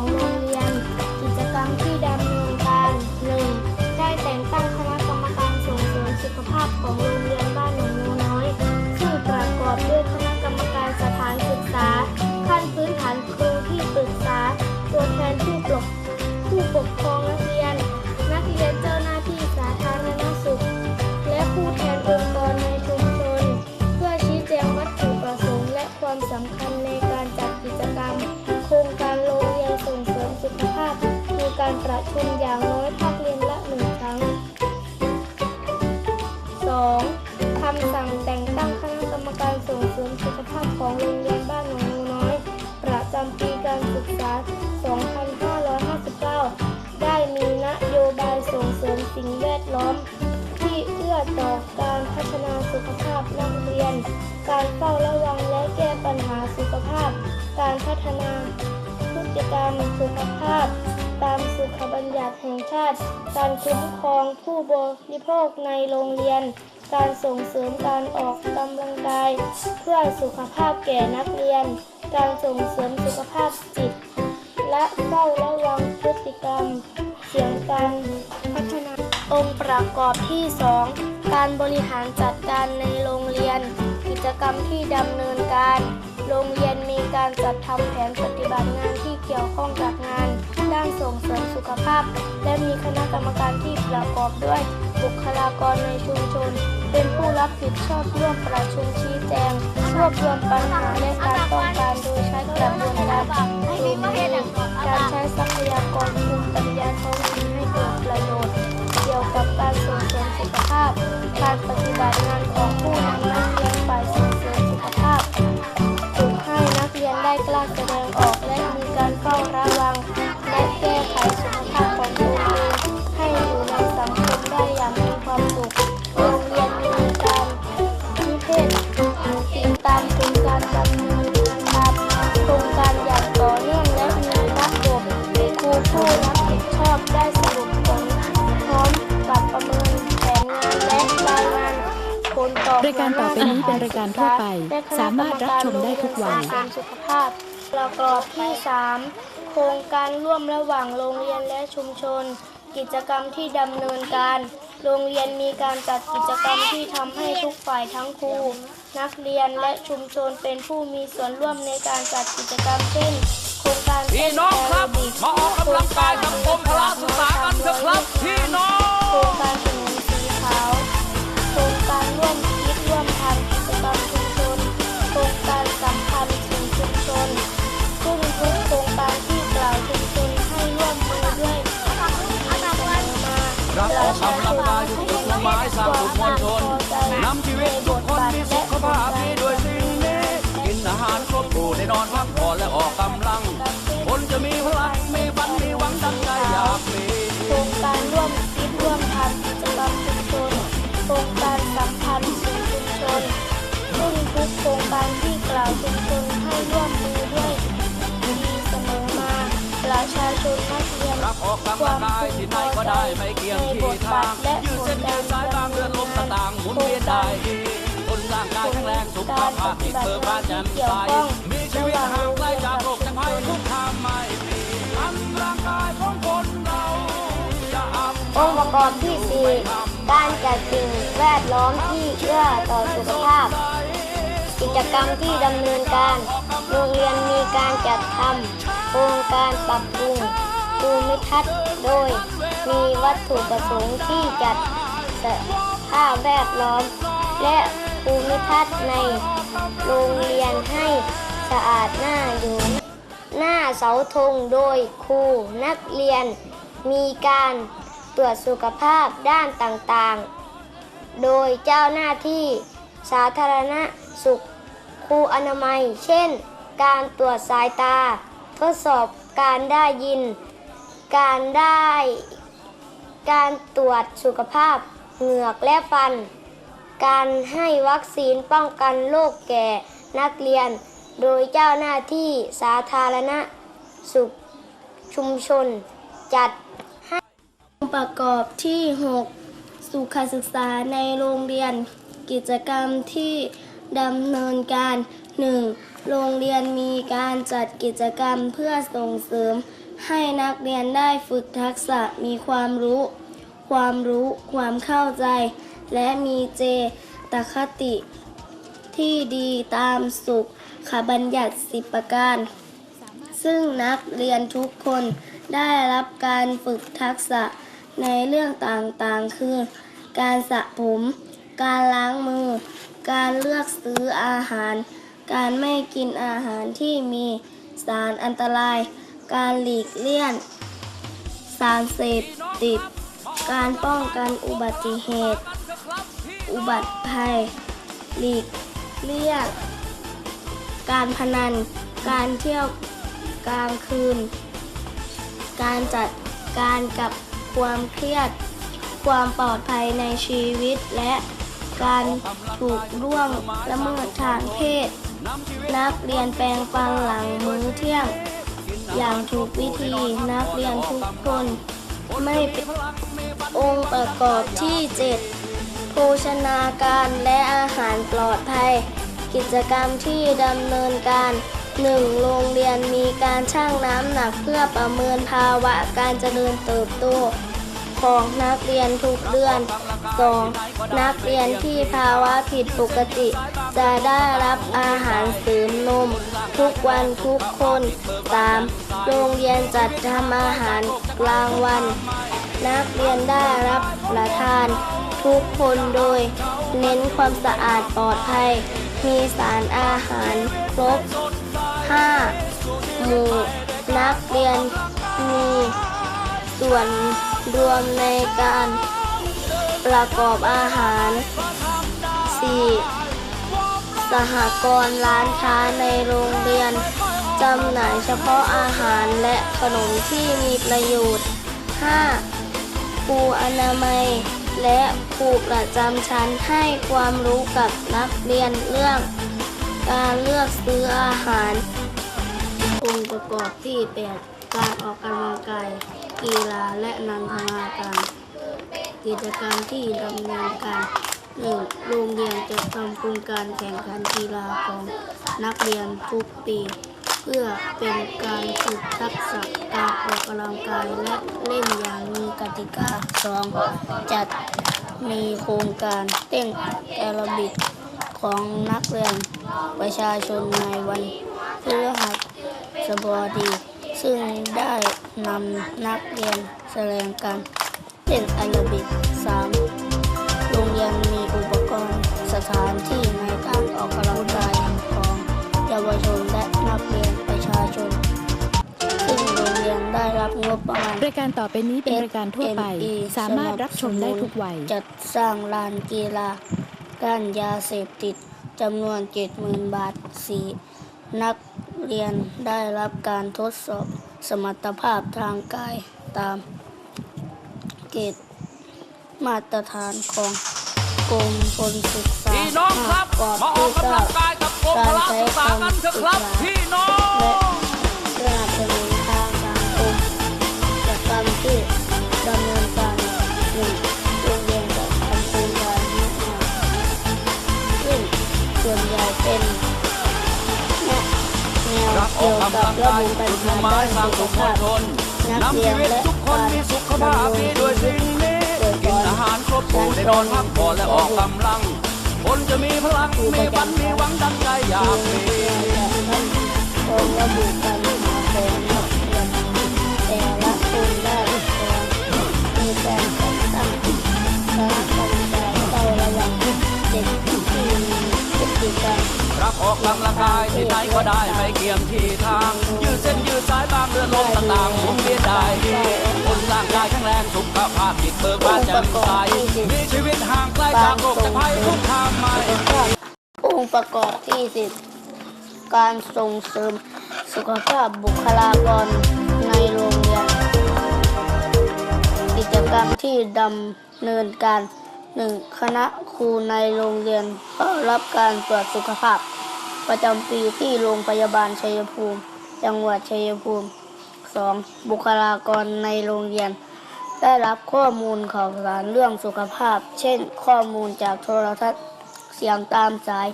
Oh. ต่อการพัฒนาสุขภาพนักเรียน การเฝ้าระวังและแก้ปัญหาสุขภาพ การพัฒนาพฤติกรรมสุขภาพ ตามสุขบัญญัติแห่งชาติ การคุ้มครองผู้บริโภคในโรงเรียน การส่งเสริมการออกกำลังกาย เพื่อสุขภาพแก่นักเรียน การส่งเสริมสุขภาพจิต และเฝ้าระวังพฤติกรรม เสี่ยงการพัฒนาองค์ประกอบที่ 2 การบริหารจัดการในโรงเรียน กิจกรรมที่ดำเนินการ โรงเรียนมีการจัดทำแผนปฏิบัติงานที่เกี่ยวข้องกับงาน ด้านส่งเสริมสุขภาพ และมีคณะกรรมการที่ประกอบด้วย บุคลากรในชุมชน เป็นผู้รับผิดชอบร่วมประชุมชี้แจงรวบรวมปัญหาและการต้องการโดยใช้กระบวนการกลุ่มนี้การใช้ทรัพยากรภูมิปัญญาท้องถิ่นให้เกิดประโยชน์ เกี่ยวกับการ ก รายการต่อไปนี้เป็นรายการทั่วไป สามารถรับชมได้ทุกวัยส่งเสริมสุขภาพประกอบที่ 3 โครงการร่วมระหว่างโรงเรียนและชุมชน กิจกรรมที่ดำเนินการ โรงเรียนมีการจัดกิจกรรมที่ทำให้ทุกฝ่ายทั้งครูนักเรียนและชุมชนเป็นผู้มีส่วนร่วมในการจัดกิจกรรมเช่นโครงการพี่เต้นน้องแอครัโรบบิกมาออกกำลังกายกับกรมพละศึกษากันเถอะครับพี่น้องโครง ร่วมมือด้วยดีเสมอมา ประชาชนนักเรียนรักออกกำลังกายที่ไหนก็ได้ไม่เกี่ยงที่ทางยืดเส้นยืดสายบางเดือนลมตะต่างหมุนเวียนได้ดีคนร่างกายแข็งแรงสุขภาพเบิกบานแจ่มใสมีชีวิตห่างไกลจากโรคจากภัยทุกทางไม่มีร่างกายของคนเราจะอับองค์ประกอบที่4การจัดสิ่งแวดล้อมที่เอื้อต่อสุขภาพ กิจกรรมที่ดำเนินการ โรงเรียนมีการจัดทำโครงการปรับปรุงภูมิทัศน์โดย มีวัตถุประสงค์ที่จัดสภาพแวดล้อม และภูมิทัศน์ในโรงเรียนให้สะอาดน่าอยู่ หน้าเสาธงโดยครูนักเรียน มีการตรวจสุขภาพด้านต่างๆ โดยเจ้าหน้าที่สาธารณสุขครูอนามัย เช่น การตรวจสายตา ทดสอบการได้ยิน การได้ การตรวจสุขภาพ เหงือกและฟัน การให้วัคซีนป้องกันโรคแก่นักเรียน โดยเจ้าหน้าที่สาธารณสุขชุมชน จัดให้องค์ประกอบที่ 6 สุขศึกษาในโรงเรียน กิจกรรมที่ดำเนินการ 1. โรงเรียนมีการจัดกิจกรรมเพื่อส่งเสริม ให้นักเรียนได้ฝึกทักษะมีความรู้ ความรู้ ความเข้าใจ และมีเจตคติ ที่ดีตามสุขขบัญญัติสิบประการ ซึ่งนักเรียนทุกคนได้รับการฝึกทักษะในเรื่องต่างๆ คือ การสระผม การล้างมือ การเลือกซื้ออาหาร การไม่กินอาหารที่มีสารอันตราย การหลีกเลี่ยงสารเสพติด การป้องกันอุบัติเหตุ อุบัติภัย หลีกเลี่ยงการพนัน การเที่ยวกลางคืน การจัดการกับความเครียด ความปลอดภัยในชีวิตและการถูกร่วงละเมิดทางเพศ นักเรียนแปลงฟันหลังมื้อเที่ยง อย่างถูกวิธีนักเรียนทุกคนไม่เป็นองค์ประกอบที่ 7 โภชนาการและอาหารปลอดภัย กิจกรรมที่ดำเนินการ 1. โรงเรียนมีการชั่งน้ำหนักเพื่อประเมินภาวะการเจริญเติบโต ของนักเรียนทุกเดือน 2. นักเรียนที่ภาวะผิดปกติ จะได้รับอาหารเสริมนม ทุกวันทุกคน 3. โรงเรียนจัดทำอาหารกลางวัน นักเรียนได้รับประทาน ทุกคนโดย เน้นความสะอาดปลอดภัย มีสารอาหารครบ 5. หมู่นักเรียนมี ส่วนรวมในการประกอบอาหาร 4. สหกรณ์ร้านค้าในโรงเรียนจำหน่ายเฉพาะอาหารและขนมที่มีประโยชน์ 5. ครูอนามัย และครูประจำชั้นให้ความรู้กับนักเรียนเรื่อง การเลือกซื้ออาหาร องค์ประกอบที่ 8 การออกกำลังกาย กีฬาและนันทนาการ กิจกรรมที่ดำเนินการ 1. โรงเรียนจะทำโครงการแข่งขันกีฬาของนักเรียนทุกปี เพื่อเป็นการฝึกทักษะการออกกำลังกายและเล่นอย่างมีกติกา 2. จัดมีโครงการเต้นแอโรบิกของนักเรียนประชาชนในวันพฤหัสบดี ซึ่งได้ นำนักเรียนแสดงการเต้นแอโรบิก 3. โรงเรียนมีอุปกรณ์สถานที่ในการออกกำลังกายของเยาวชนและนักเรียนประชาชน ซึ่งโรงเรียนได้รับงบประมาณรายการต่อไปนี้เป็นรายการทั่วไป SME สามารถรับชมได้ทุกวัย จัดสร้างลานกีฬาก้านยาเสพติดจำนวน 70,000 บาท 4. นัก เรียนได้รับการทดสอบสมรรถภาพทางกายตามเกณฑ์มาตรฐานของกรมพลศึกษาพี่น้องครับกรอบมาออที่กกำลังกายกับกรมพละศึกษากันเถอะครับพี่น้องและสนับสนุนทางสังคมกิจกรรมที่ดำเนิน ออกกำลังกายบุปัญจุดหามุ่งหมาสร้างสุขมภาพชนนำชีวิตทุกคนมีสุขภาพดีด้วยสิ่งนี้กินอาหารครบสูตรได้นอนพักผ่อนและออกกำลัง คนจะมีพลังมีฝันมีหวังดังใจอยากมีแต่ละคนได้แสดงรจัดตั้งคณะกรรมการเฝ้าระวังเด็กที่มีพฤติกร รับออกกำลังกายที่ไหนก็ได้ไม่เกี่ยงที่ทาง ยืดเส้นยืดสายบางเรือลมต่างๆหมุนเวียนได้คนร่างกายแข็งแรงสุขภาพจิตเบิกบานแจ่มใสมีชีวิตห่างไกลจากโรคจากภัยทุกทางไม่องค์ประกอบที่สิบการส่งเสริมสุขภาพบุคลากรในโรงเรียนกิจกรรมที่ดำเนินการ หนึ่งคณะครูในโรงเรียนเข้ารับการตรวจสุขภาพ ประจำปีที่โรงพยาบาลชัยภูมิ จังหวัดชัยภูมิ 2. บุคลากรในโรงเรียน ได้รับข้อมูลข่าวสารเรื่องสุขภาพ เช่น ข้อมูลจากโทรทัศน์ เสียงตามสาย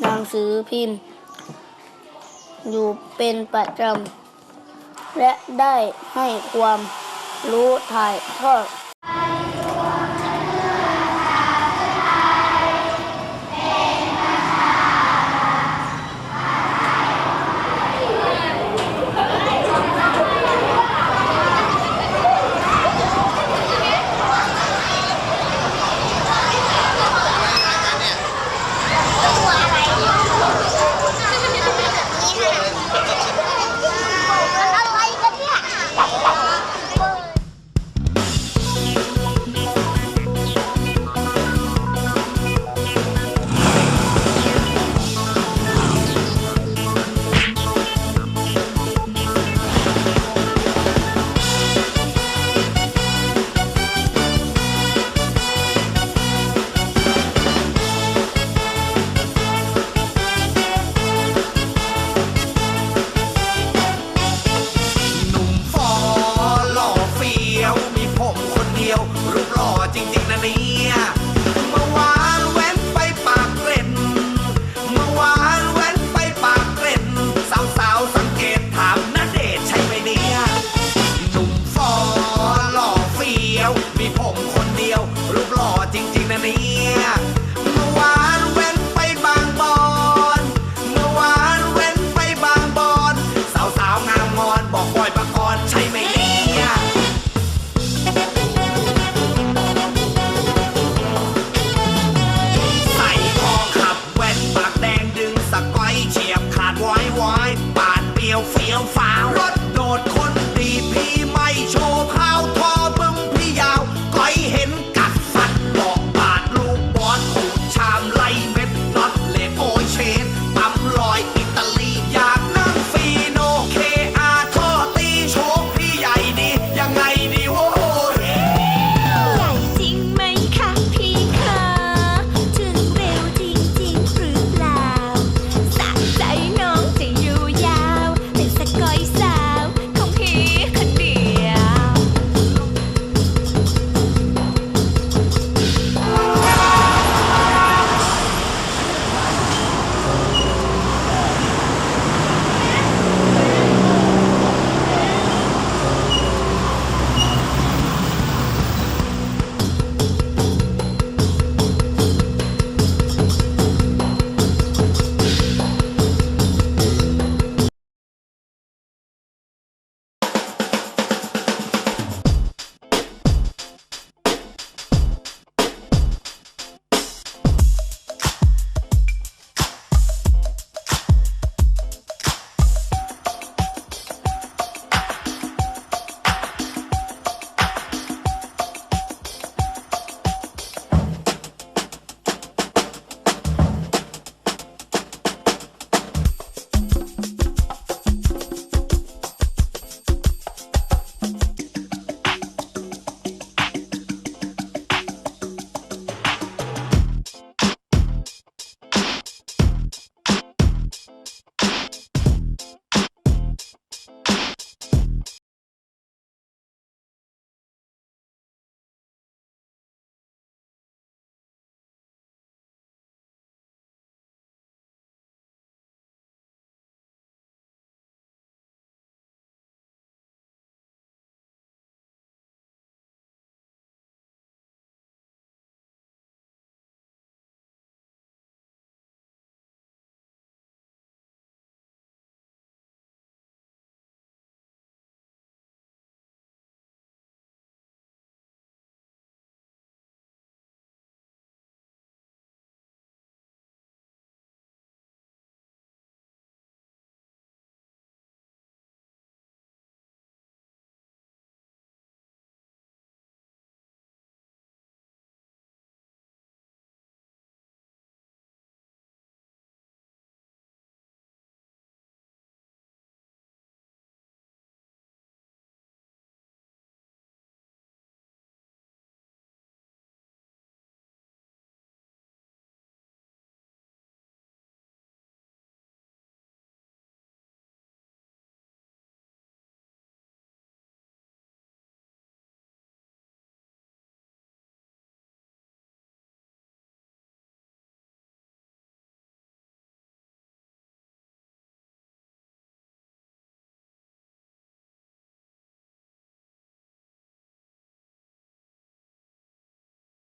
หนังสือพิมพ์ อยู่เป็นประจำและได้ให้ความรู้ถ่ายทอด